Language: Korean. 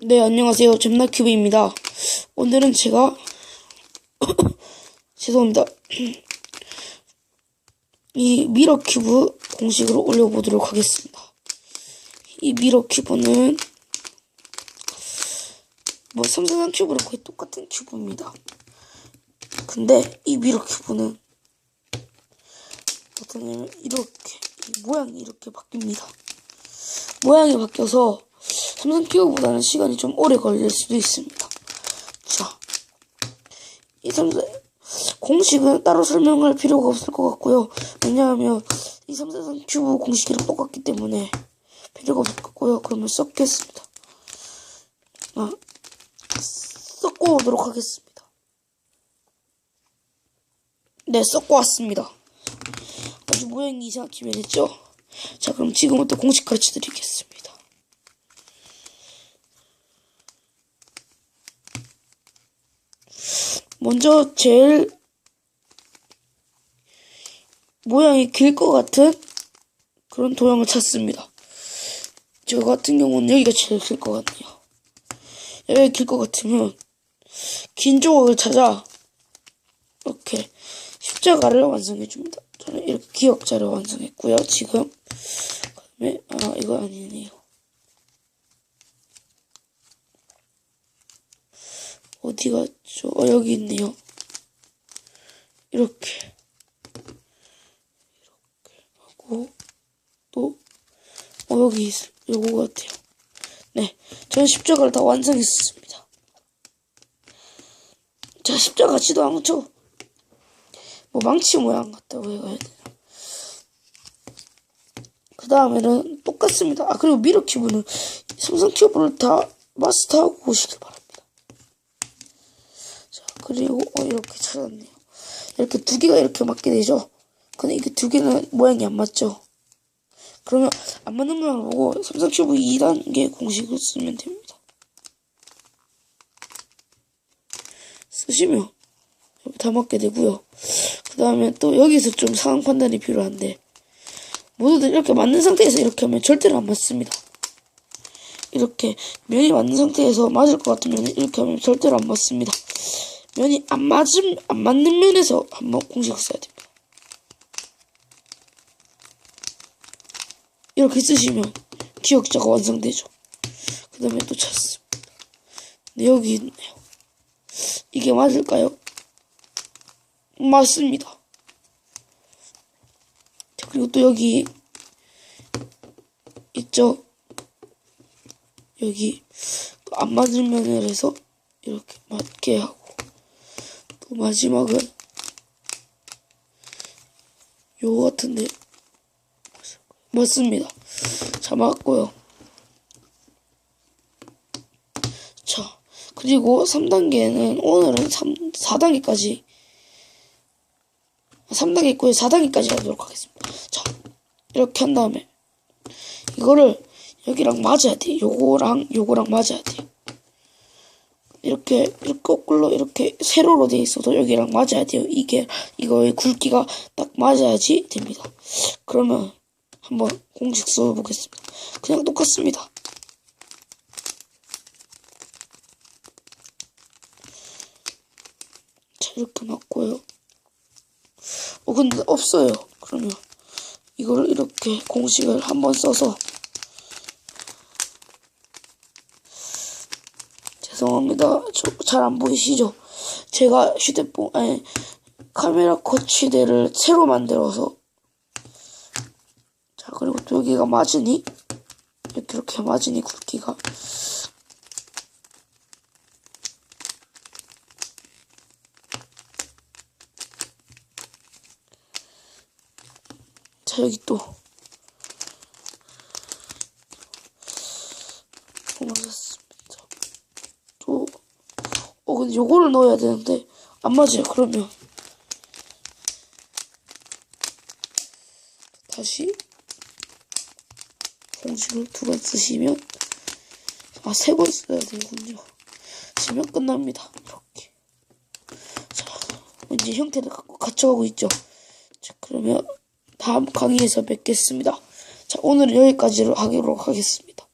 네, 안녕하세요. 잼나큐브입니다. 오늘은 제가, 죄송합니다. 이 미러큐브 공식으로 올려보도록 하겠습니다. 이 미러큐브는, 뭐, 삼성한 큐브랑 거의 똑같은 큐브입니다. 근데, 이 미러큐브는, 어떠냐면, 이렇게, 이 모양이 이렇게 바뀝니다. 모양이 바뀌어서, 삼성 큐브보다는 시간이 좀 오래 걸릴 수도 있습니다. 자, 이 삼성 공식은 따로 설명할 필요가 없을 것 같고요. 왜냐하면 이 삼성 큐브 공식이랑 똑같기 때문에 필요가 없을 것 같고요. 그러면 섞겠습니다. 아, 섞고 오도록 하겠습니다. 네, 섞고 왔습니다. 아주 모양이 이상하게 변했죠? 자, 그럼 지금부터 공식 가르쳐 드리겠습니다. 먼저 제일 모양이 길 것 같은 그런 도형을 찾습니다. 저 같은 경우는 여기가 제일 길 것 같네요. 여기가 길 것 같으면 긴 조각을 찾아 이렇게 십자가를 완성해 줍니다. 저는 이렇게 기억자를 완성했고요. 지금 그다음에 아 이거 아니네요. 어디 갔죠? 어, 여기 있네요. 이렇게. 이렇게 하고, 또, 어, 여기 있, 요거 같아요. 네. 저는 십자가를 다 완성했습니다. 자, 십자가 같지도 않죠? 뭐, 망치 모양 같다고 해야 되나. 그 다음에는 똑같습니다. 아, 그리고 미러 큐브는 삼성 큐브를 다 마스터하고 오시길 바랍니다. 그리고 어 이렇게 찾았네요. 이렇게 두 개가 이렇게 맞게 되죠. 근데 이게 두 개는 모양이 안 맞죠. 그러면 안 맞는 모양을 보고 삼성 큐브 2단계 공식을 쓰면 됩니다. 쓰시면 다 맞게 되고요. 그 다음에 또 여기서 좀 상황 판단이 필요한데 모두들 이렇게 맞는 상태에서 이렇게 하면 절대로 안 맞습니다. 이렇게 면이 맞는 상태에서 맞을 것 같으면 이렇게 하면 절대로 안 맞습니다. 면이 안 맞음 안 맞는 면에서 한번 공식을 써야 됩니다. 이렇게 쓰시면 기억자가 완성되죠. 그 다음에 또 찾습니다. 네, 여기 있네요. 이게 맞을까요? 맞습니다. 자, 그리고 또 여기 있죠? 여기 안 맞은 면을 해서 이렇게 맞게 하고 또 마지막은 요거 같은데 맞습니다. 자 맞고요. 자 그리고 3단계는 오늘은 3, 4단계까지 3단계 있고요. 4단계까지 가도록 하겠습니다. 자 이렇게 한 다음에 이거를 여기랑 맞아야 돼. 요거랑 요거랑 맞아야 돼. 이렇게 이렇게 거꾸로 이렇게 세로로 돼 있어서 여기랑 맞아야 돼요. 이게 이거의 굵기가 딱 맞아야지 됩니다. 그러면 한번 공식 써 보겠습니다. 그냥 똑같습니다. 자 이렇게 맞고요. 어 근데 없어요. 그러면 이걸 이렇게 공식을 한번 써서 죄송합니다. 잘 안 보이시죠? 제가 휴대폰, 아니, 카메라 거치대를 새로 만들어서. 자, 그리고 또 여기가 맞으니, 이렇게, 이렇게 맞으니 굵기가. 자, 여기 또. 또 맞았습니다. 또, 어, 근데 요거를 넣어야 되는데, 안 맞아요. 그러면. 다시, 공식을 두 번 쓰시면, 아, 세 번 써야 되군요. 쓰면 끝납니다. 이렇게. 자, 이제 형태를 갖춰가고 있죠. 자, 그러면 다음 강의에서 뵙겠습니다. 자, 오늘은 여기까지로 하도록 하겠습니다.